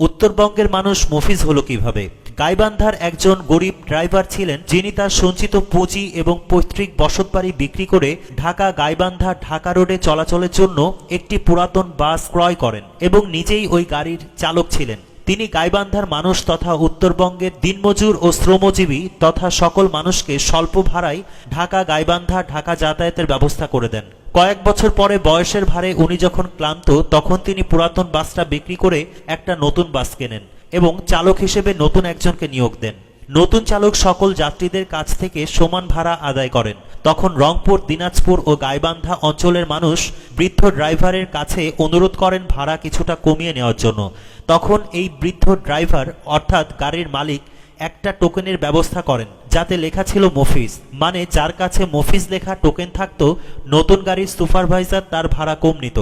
উত্তরবঙ্গের মানুষ মফিজ হলো কীভাবে? গাইবান্ধার একজন গরিব ড্রাইভার ছিলেন যিনি তার সঞ্চিত পুঁজি এবং পৈতৃক বসতবাড়ি বিক্রি করে ঢাকা গাইবান্ধা ঢাকা রোডে চলাচলের জন্য একটি পুরাতন বাস ক্রয় করেন এবং নিজেই ওই গাড়ির চালক ছিলেন। তিনি গাইবান্ধার মানুষ তথা উত্তরবঙ্গের দিনমজুর ও শ্রমজীবী তথা সকল মানুষকে স্বল্প ভাড়ায় ঢাকা গাইবান্ধা ঢাকা যাতায়াতের ব্যবস্থা করে দেন। কয়েক বছর পরে বয়সের ভারে উনি যখন ক্লান্ত, তখন তিনি পুরাতন বাসটা বিক্রি করে একটা নতুন বাস কেনেন এবং চালক হিসেবে নতুন একজনকে নিয়োগ দেন। নতুন চালক সকল যাত্রীদের কাছ থেকে সমান ভাড়া আদায় করেন। তখন রংপুর, দিনাজপুর ও গাইবান্ধা অঞ্চলের মানুষ বৃদ্ধ ড্রাইভারের কাছে অনুরোধ করেন ভাড়া কিছুটা কমিয়ে নেওয়ার জন্য। তখন এই বৃদ্ধ ড্রাইভার অর্থাৎ গাড়ির মালিক একটা টোকেনের ব্যবস্থা করেন। যাতে লেখা ছিল মফিজ মানে যার কাছে মফিজ লেখা টোকেন থাকতো, নতুন গাড়ির সুপারভাইজার তার ভাড়া কম নিত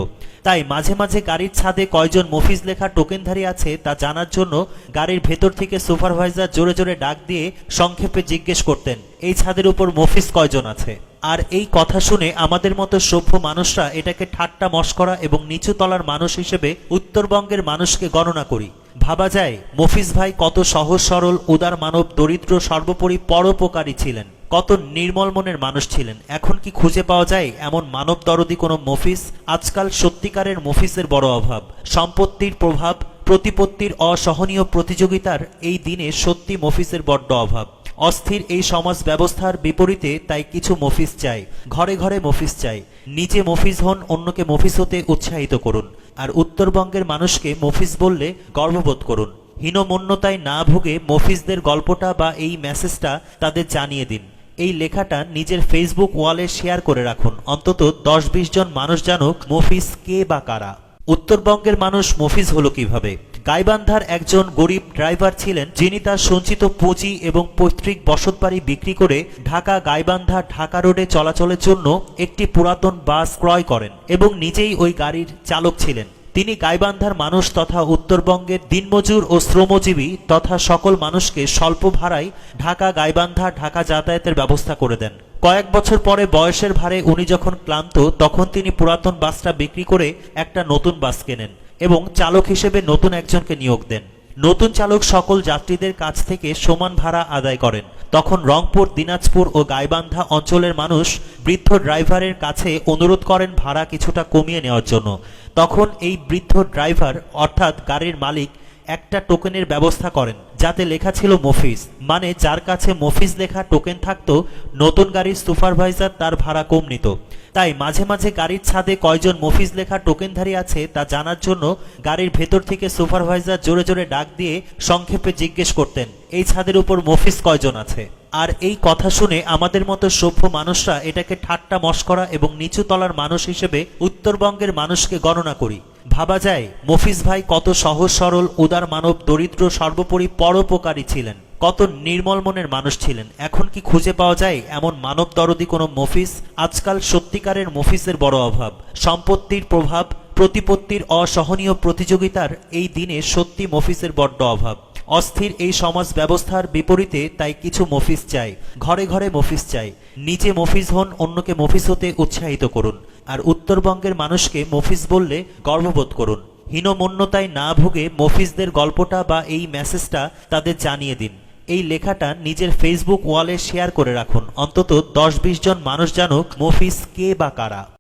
তাই মাঝে মাঝে গাড়ির ছাদে কয়জন মফিজ লেখা টোকেনধারী আছে তা জানার জন্য গাড়ির ভেতর থেকে সুপারভাইজার জোরে জোরে ডাক দিয়ে সংক্ষেপে জিজ্ঞেস করতেন, এই ছাদের উপর মফিজ কয়জন আছে? আর এই কথা শুনে আমাদের মতো সভ্য মানুষরা এটাকে ঠাট্টা মস্করা এবং নিচু তলার মানুষ হিসেবে উত্তরবঙ্গের মানুষকে গণনা করি। ভাবা যায়, মফিজ ভাই কত সহজ, সরল, উদার মানব, দরিদ্র, সর্বোপরি পরোপকারী ছিলেন। কত নির্মল মনের মানুষ ছিলেন। এখন কি খুঁজে পাওয়া যায় এমন মানব দরদি কোনো মফিস আজকাল সত্যিকারের মফিসের বড় অভাব। সম্পত্তির প্রভাব, প্রতিপত্তির অসহনীয় প্রতিযোগিতার এই দিনে সত্যি মফিসের বড্ড অভাব। অস্থির এই সমাজ ব্যবস্থার বিপরীতে তাই কিছু মফিজ চাই। ঘরে ঘরে মফিজ চাই। নিজে মফিজ হন, অন্যকে মফিস হতে উৎসাহিত করুন। আর উত্তরবঙ্গের মানুষকে মফিজ বললে গর্ববোধ করুন। হীনমন্যতায় না ভুগে মফিজদের গল্পটা বা এই মেসেজটা তাদের জানিয়ে দিন। এই লেখাটা নিজের ফেসবুক ওয়ালে শেয়ার করে রাখুন। অন্তত দশ বিশ জন মানুষ জানুক মফিজ কে বা কারা। উত্তরবঙ্গের মানুষ মফিজ হলো কীভাবে? গাইবান্ধার একজন গরিব ড্রাইভার ছিলেন যিনি তার সঞ্চিত পুঁজি এবং পৈতৃক বসতবাড়ি বিক্রি করে ঢাকা গাইবান্ধা ঢাকা রোডে চলাচলের জন্য একটি পুরাতন বাস ক্রয় করেন এবং নিজেই ওই গাড়ির চালক ছিলেন। তিনি গাইবান্ধার মানুষ তথা উত্তরবঙ্গের দিনমজুর ও শ্রমজীবী তথা সকল মানুষকে স্বল্প ভাড়ায় ঢাকা গাইবান্ধা ঢাকা যাতায়াতের ব্যবস্থা করে দেন। কয়েক বছর পরে বয়সের ভারে উনি যখন ক্লান্ত, তখন তিনি পুরাতন বাসটা বিক্রি করে একটা নতুন বাস কেনেন। এবং চালক হিসেবে নতুন একজনকে নিয়োগ দেন। নতুন চালক সকল যাত্রীদের কাছ থেকে সমান ভাড়া আদায় করেন। তখন রংপুর, দিনাজপুর ও গাইবান্ধা অঞ্চলের মানুষ বৃদ্ধ ড্রাইভারের কাছে অনুরোধ করেন ভাড়া কিছুটা কমিয়ে নেওয়ার জন্য। তখন এই বৃদ্ধ ড্রাইভার অর্থাৎ গাড়ির মালিক একটা টোকেনের ব্যবস্থা করেন, যাতে লেখা ছিল মফিজ। মানে যার কাছে মফিজ লেখা টোকেন থাকতো, নতুন গাড়ির সুপারভাইজার তার ভাড়া কম নিত। তাই মাঝে মাঝে গাড়ির ছাদে কয়জন মফিজ লেখা টোকেনধারী আছে তা জানার জন্য গাড়ির ভেতর থেকে সুপারভাইজার জোরে জোরে ডাক দিয়ে সংক্ষেপে জিজ্ঞেস করতেন, এই ছাদের উপর মফিজ কয়জন আছে? আর এই কথা শুনে আমাদের মতো সভ্য মানুষরা এটাকে ঠাট্টা মস্করা এবং নিচু তলার মানুষ হিসেবে উত্তরবঙ্গের মানুষকে গণনা করি। ভাবা যায়, মফিজ ভাই কত সহজ সরল, উদার মানব, দরিদ্র, সর্বোপরি পরোপকারী ছিলেন। কত নির্মল মনের মানুষ ছিলেন। এখন কি খুঁজে পাওয়া যায় এমন মানব দরদি কোনো মফিজ আজকাল সত্যিকারের মফিসের বড় অভাব। সম্পত্তির প্রভাব, প্রতিপত্তির অসহনীয় প্রতিযোগিতার এই দিনে সত্যি মফিসের বড্ড অভাব। অস্থির এই সমাজ ব্যবস্থার বিপরীতে তাই কিছু মফিজ চাই। ঘরে ঘরে মফিজ চাই। নিজে মফিজ হন, অন্যকে মফিজ হতে উৎসাহিত করুন। আর উত্তরবঙ্গের মানুষকে মফিজ বললে গর্ববোধ করুন। হীনমন্যতায় না ভুগে মফিজদের গল্পটা বা এই মেসেজটা তাদের জানিয়ে দিন। এই লেখাটা নিজের ফেসবুক ওয়ালে শেয়ার করে রাখুন। অন্তত দশ বিশ জন মানুষ জানুক মফিস কে বা কারা।